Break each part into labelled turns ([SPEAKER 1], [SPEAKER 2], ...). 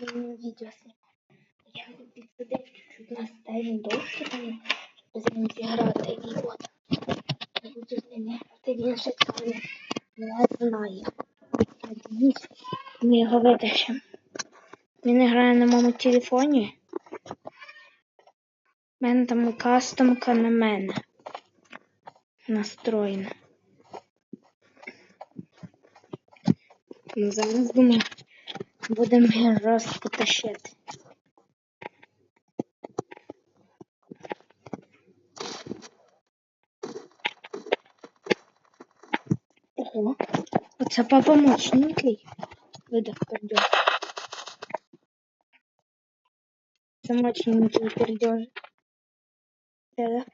[SPEAKER 1] він відео. Я його підсадив чуть-чуть на стайні там, щоб з ним я буду з ним грати, він ще цього не знає. Надіюсь, ми. Він грає на моєму телефоні. У мене там кастомка на мене настроєна. Ну, зараз думаю, будемо його жорстко тащити. Ого, оце папа мощненький. Видав пердеж. Це мощненький пердеж. Так.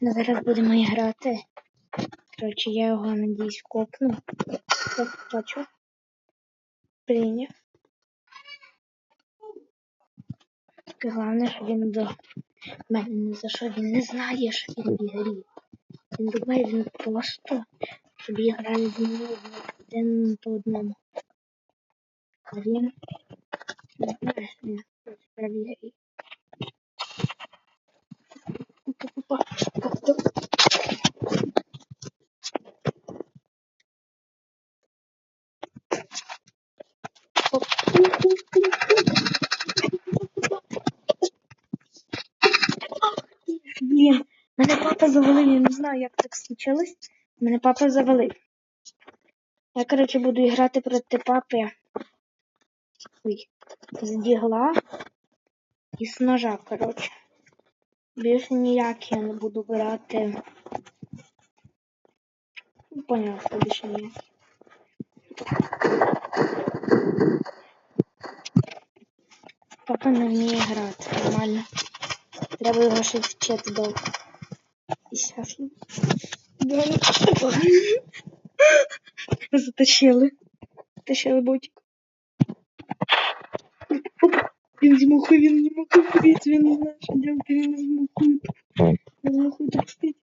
[SPEAKER 1] Ну, зараз будемо грати. Коротше, я його надіюсь копну. Так. Прийняв. Таке головне, що він до мене не за що він не знає, що він в ігрі. Він думає, він просто собі грає з ним один по одному. А він не знає, що він в ігрі. Опа-опа. Так, так. Блін, мене папа завалив, я не знаю, як так случилось. Мене папа завалив. Я, коротше, буду грати проти папи. Ой, з дігла і з ножа, коротше. Більше ніяк я не буду брати. Ну, що більше ніяк. Папа не вміє грати нормально. Треба його ще вчити довго. І зараз. Да, опа. Затащили. Затащили ботик. Він змухує, він не мог курить, він не знає, що делать, він не змухує. Не змухує так спить.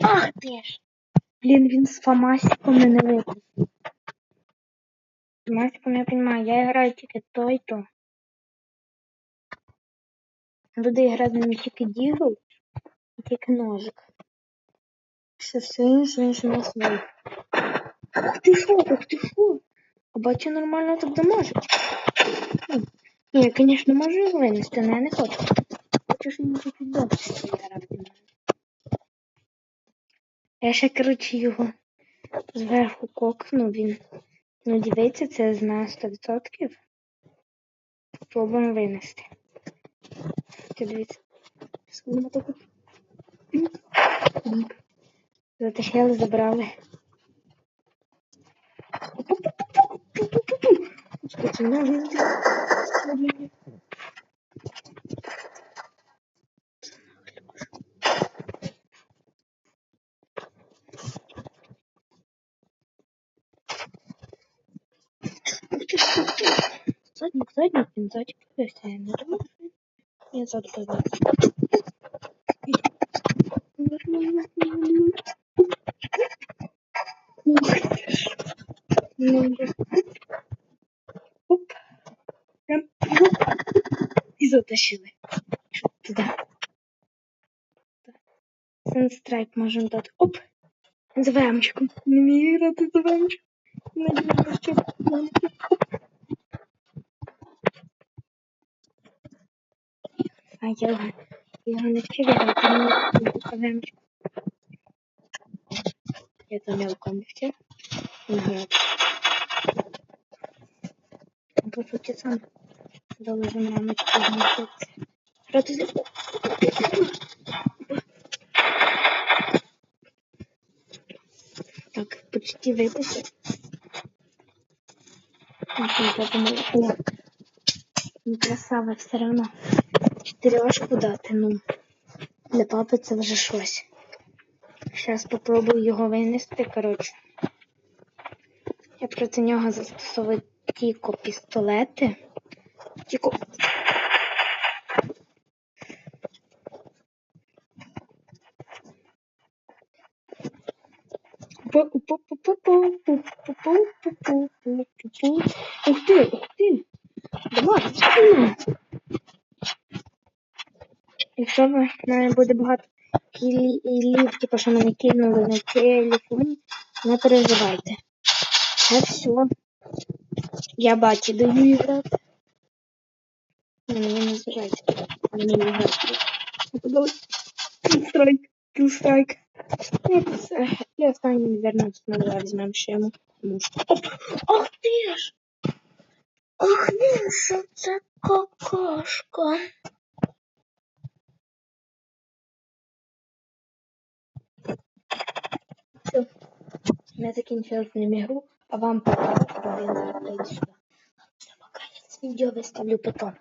[SPEAKER 1] Ах ти ж! Блін, він з фамасиком мене. З фамасиком я понимаю, я граю тільки то і то. Буду грати не тільки дігл, а тільки ножик. Все, все інше, інше не свій. Ух ти шо, ух ти шо. А бачу нормально так дамажить. Ну, Ні, я, конечно, можу винести, але я не хочу. Хочу, щоб він від мене. Я ще, коротше, його зверху кокну, він. Ну, дивіться, це знає 100%. Спробуємо винести. Ти дивіться. Скажімо так от. Пінк. Пінк. Затащили, забрали. Задник, задник, він задник повівся. Я не думаю, що він- я ззаду. Ну, Оп. Прям. І затащили. Сенстрайк можемо дати. Оп. З вемчиком. Не вмію грати з вемчиком. А я його, не мені тільки вемчик. Я то мелко не вчив. Не. Ну, По суті, сам должен рамочку вміститися. Грати з... Так, почти. Так, подумала, ну красава все равно трьошку дати, ну. Для папи це вже щось. Зараз спробую його винести, коротше. Я проти нього застосовую тільки пістолети. Тільки... Ух ти, ух ти! Давай! Якщо в мене буде багато кілів, типу, що мене кинули на телефоні, не переживайте. Це все. Я баті даю грати. На мене не зважайте. На мене грати. Подали. Кілстрайк, кілстрайк. І останній, мабуть, на візьмемо ще йому. Оп! Ах ти ж! Ах він що це какашка. Я закінчила з ним ігру, а вам пока. один. Все, пока. Я це відео виставлю потім.